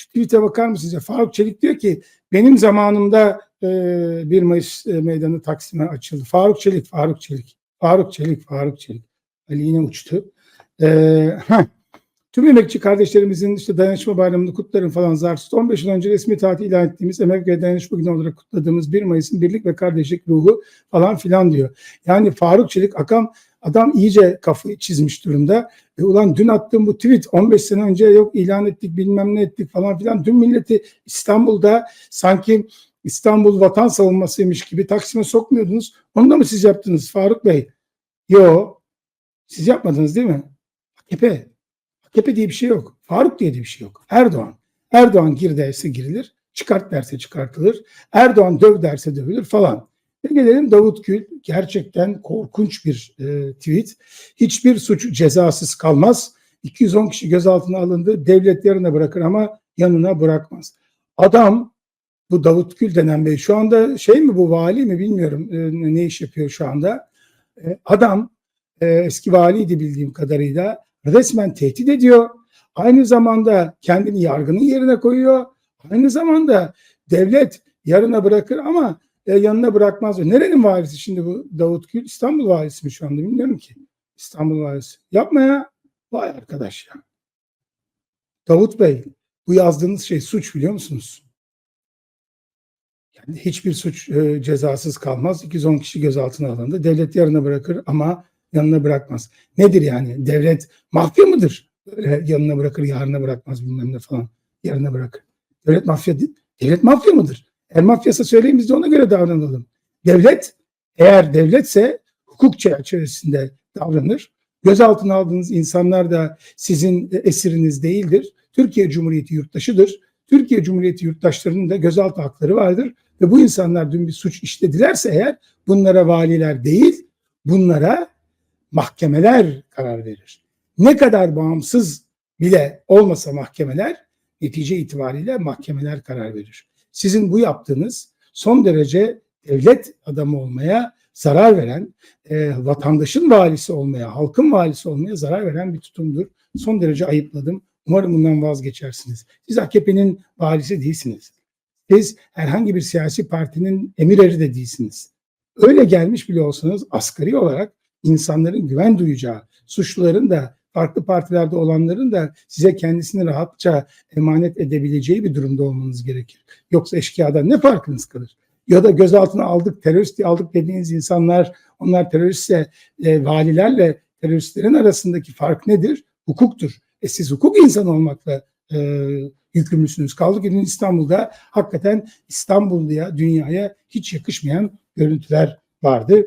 Şu tweet'e bakar mısınız? Faruk Çelik diyor ki benim zamanımda e, 1 Mayıs e, meydanı Taksim'e açıldı. Faruk Çelik, Faruk Çelik, Faruk Çelik, Faruk Çelik. Ali yine uçtu. E, heh. Tüm emekçi kardeşlerimizin işte dayanışma bayramını kutlarım falan zar tut. 15 yıl önce resmi tatil ilan ettiğimiz Emek ve Dayanışma Günü olarak kutladığımız 1 Mayıs'ın birlik ve kardeşlik ruhu falan filan diyor. Yani Faruk Çelik akam adam iyice kafayı çizmiş durumda. E ulan dün attığım bu tweet 15 sene önce yok ilan ettik bilmem ne ettik falan filan. Dün milleti İstanbul'da sanki İstanbul vatan savunmasıymış gibi Taksim'e sokmuyordunuz. Onu da mı siz yaptınız Faruk Bey? Yo. Siz yapmadınız değil mi? AKP. AKP diye bir şey yok. Faruk diye de bir şey yok. Erdoğan. Erdoğan gir derse girilir. Çıkart derse çıkartılır. Erdoğan döv derse dövülür falan. Ve gelelim Davut Gül. Gerçekten korkunç bir e, tweet. Hiçbir suç cezasız kalmaz. 210 kişi gözaltına alındı. Devlet yarına bırakır ama yanına bırakmaz. Adam bu Davut Gül denen bey şu anda şey mi bu vali mi bilmiyorum e, ne iş yapıyor şu anda. E, adam e, eski valiydi bildiğim kadarıyla resmen tehdit ediyor. Aynı zamanda kendini yargının yerine koyuyor. Aynı zamanda devlet yarına bırakır ama e, yanına bırakmaz. Nerenin valisi şimdi bu Davut Gül? İstanbul valisi mi şu anda bilmiyorum ki. İstanbul valisi. Yapma ya. Vay arkadaş ya. Davut Bey bu yazdığınız şey suç biliyor musunuz? Yani hiçbir suç e, cezasız kalmaz. 210 kişi gözaltına alındı. Devlet yarına bırakır ama yanına bırakmaz. Nedir yani? Devlet mafya mıdır? Böyle yanına bırakır, yarına bırakmaz bilmem ne falan. Yarına bırakır. Devlet mafya. Devlet mafya mıdır? Eğer mafyasa söyleyin biz de ona göre davranalım. Devlet eğer devletse hukuk çerçevesinde davranır. Gözaltına aldığınız insanlar da sizin esiriniz değildir. Türkiye Cumhuriyeti yurttaşıdır. Türkiye Cumhuriyeti yurttaşlarının da gözaltı hakları vardır. Ve bu insanlar dün bir suç işledilerse eğer bunlara valiler değil, bunlara mahkemeler karar verir. Ne kadar bağımsız bile olmasa mahkemeler, netice itibariyle mahkemeler karar verir. Sizin bu yaptığınız son derece devlet adamı olmaya zarar veren, e, vatandaşın valisi olmaya, halkın valisi olmaya zarar veren bir tutumdur. Son derece ayıpladım. Umarım bundan vazgeçersiniz. Siz AKP'nin valisi değilsiniz. Siz herhangi bir siyasi partinin emirleri de değilsiniz. Öyle gelmiş bile olsanız asgari olarak insanların güven duyacağı, suçluların da farklı partilerde olanların da size kendisini rahatça emanet edebileceği bir durumda olmanız gerekir. Yoksa eşkıyadan ne farkınız kalır? Ya da gözaltına aldık, terörist diye aldık dediğiniz insanlar, onlar teröristse e, valilerle teröristlerin arasındaki fark nedir? Hukuktur. E siz hukuk insanı olmakla e, yükümlüsünüz. Kaldı ki İstanbul'da hakikaten İstanbulluya, dünyaya hiç yakışmayan görüntüler vardı.